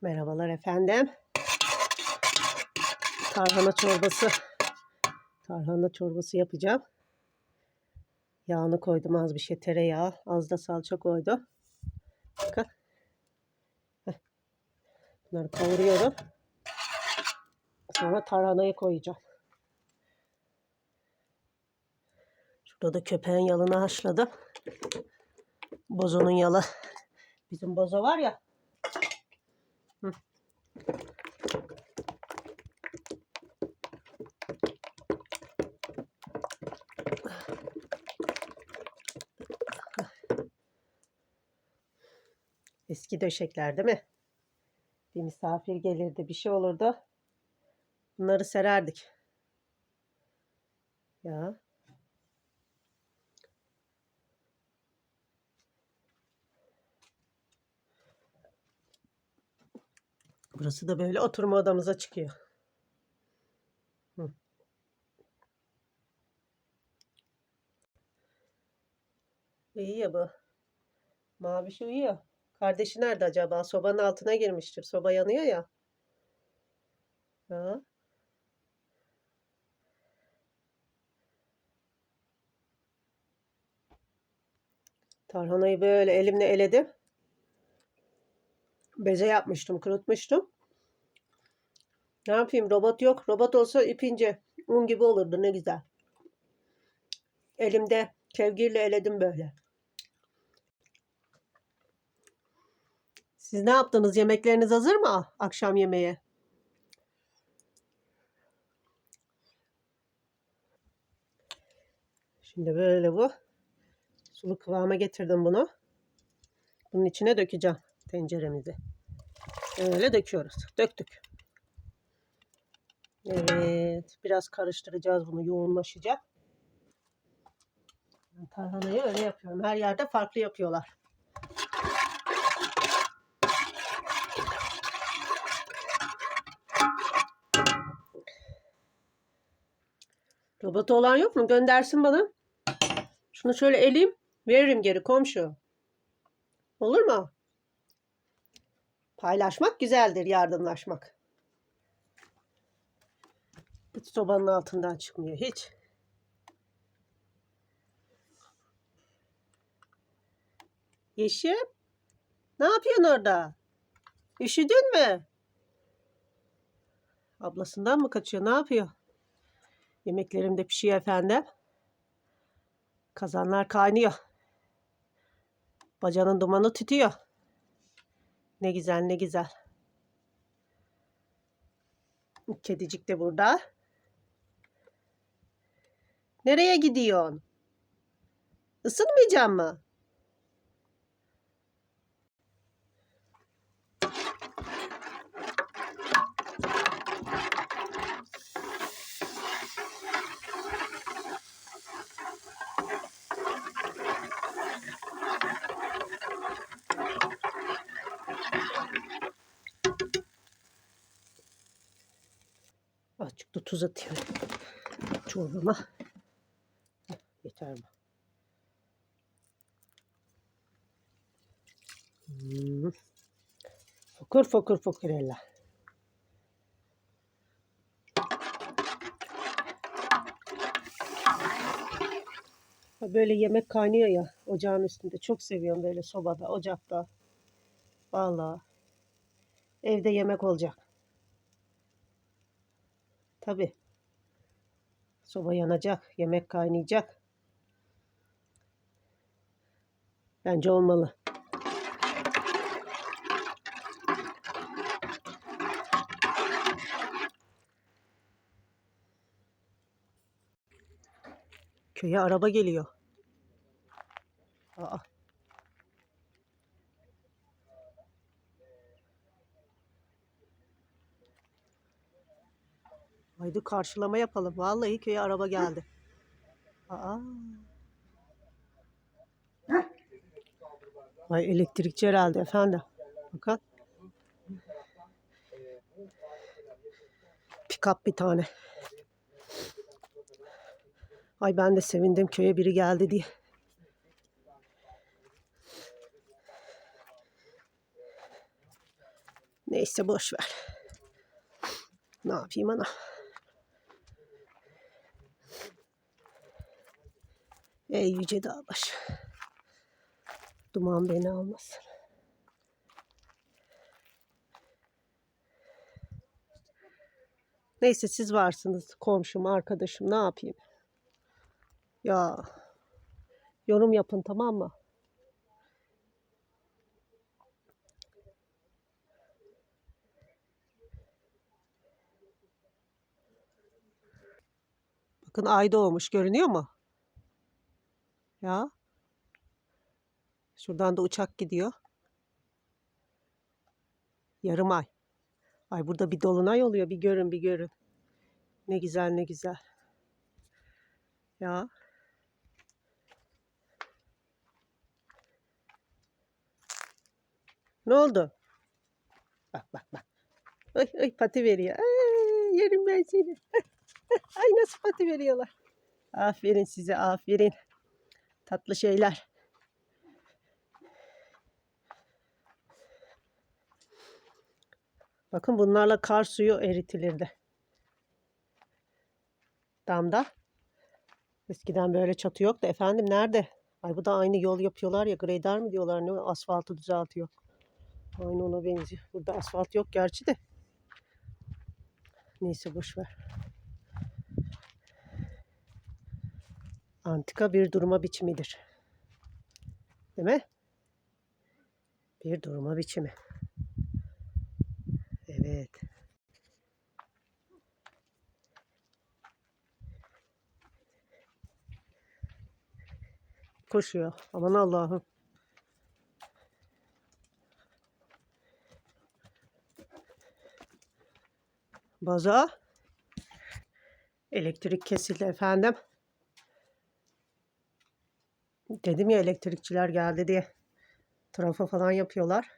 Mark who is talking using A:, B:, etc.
A: Merhabalar efendim. Tarhana çorbası. Tarhana çorbası yapacağım. Yağını koydum az bir şey tereyağı. Az da salça koydum. Bakın. Bunları kavuruyorum. Sonra tarhanayı koyacağım. Şurada da köpeğin yalını haşladım. Bozonun yalı. Bizim bozo var ya. Eski döşekler değil mi? Bir misafir gelirdi, bir şey olurdu. Bunları sererdik. Ya. Burası da böyle oturma odamıza çıkıyor. Hı. İyi bu. Maviş uyuyor. Kardeşi nerede acaba? Sobanın altına girmiştir. Soba yanıyor ya. Ha. Tarhanayı böyle elimle eledim. Beze yapmıştım, kurutmuştum. Ne yapayım? Robot yok. Robot olsa ipince un gibi olurdu. Ne güzel. Elimde kevgirle eledim böyle. Siz ne yaptınız? Yemekleriniz hazır mı? Akşam yemeğe. Şimdi böyle bu. Sulu kıvama getirdim bunu. Bunun içine dökeceğim tenceremizi. Öyle döküyoruz. Döktük. Evet. Biraz karıştıracağız bunu. Yoğunlaşacak. Tarhanayı öyle yapıyorum. Her yerde farklı yapıyorlar. Robotu olan yok mu? Göndersin bana. Şunu şöyle eleyim. Veririm geri komşu. Olur mu? Paylaşmak güzeldir, yardımlaşmak. Hiç sobanın altından çıkmıyor, hiç. Yeşim, ne yapıyorsun orada? Üşüdün mü? Ablasından mı kaçıyor, ne yapıyor? Yemeklerim de pişiyor efendim. Kazanlar kaynıyor. Bacanın dumanı tütüyor. Ne güzel ne güzel. Kedicik de burada. Nereye gidiyorsun? Isınmayacak mı? Azıcık da tuz atıyorum çorbama. Yeter mi? Hmm. Fokur fokur fokur ella. Böyle yemek kaynıyor ya ocağın üstünde. Çok seviyorum böyle sobada, ocakta. Vallahi. Evde yemek olacak. Tabi. Soba yanacak, yemek kaynayacak. Bence olmalı. Köye araba geliyor. Aa. Haydi karşılama yapalım. Vallahi köye araba geldi. Aa. Ay elektrikçi herhalde efendim. Bakın. Pikap bir tane. Ay ben de sevindim köye biri geldi diye. Neyse boş ver. Ne yapayım ana? Ey yüce dağ başı. Duman beni almasın. Neyse siz varsınız komşum, arkadaşım ne yapayım? Ya yorum yapın tamam mı? Bakın ay doğmuş görünüyor mu? Ya. Şuradan da uçak gidiyor. Yarım ay. Ay burada bir dolunay oluyor. Bir görün bir görün. Ne güzel ne güzel. Ya. Ne oldu? Bak bak bak. Ay ay pati veriyor. Ay, yerim ben seni. Ay nasıl pati veriyorlar. Aferin size aferin. Tatlı şeyler. Bakın bunlarla kar suyu eritilirdi. Damda. Eskiden böyle çatı yoktu. Efendim nerede? Ay bu da aynı yol yapıyorlar ya. Grader mi diyorlar ne? Asfaltı düzeltiyor. Aynı ona benziyor. Burada asfalt yok gerçi de. Neyse boş ver. Antika bir durma biçimidir. Değil mi? Bir durma biçimi. Evet. Koşuyor. Aman Allah'ım. Baza. Elektrik kesildi efendim. Dedim ya elektrikçiler geldi diye. Trafo falan yapıyorlar.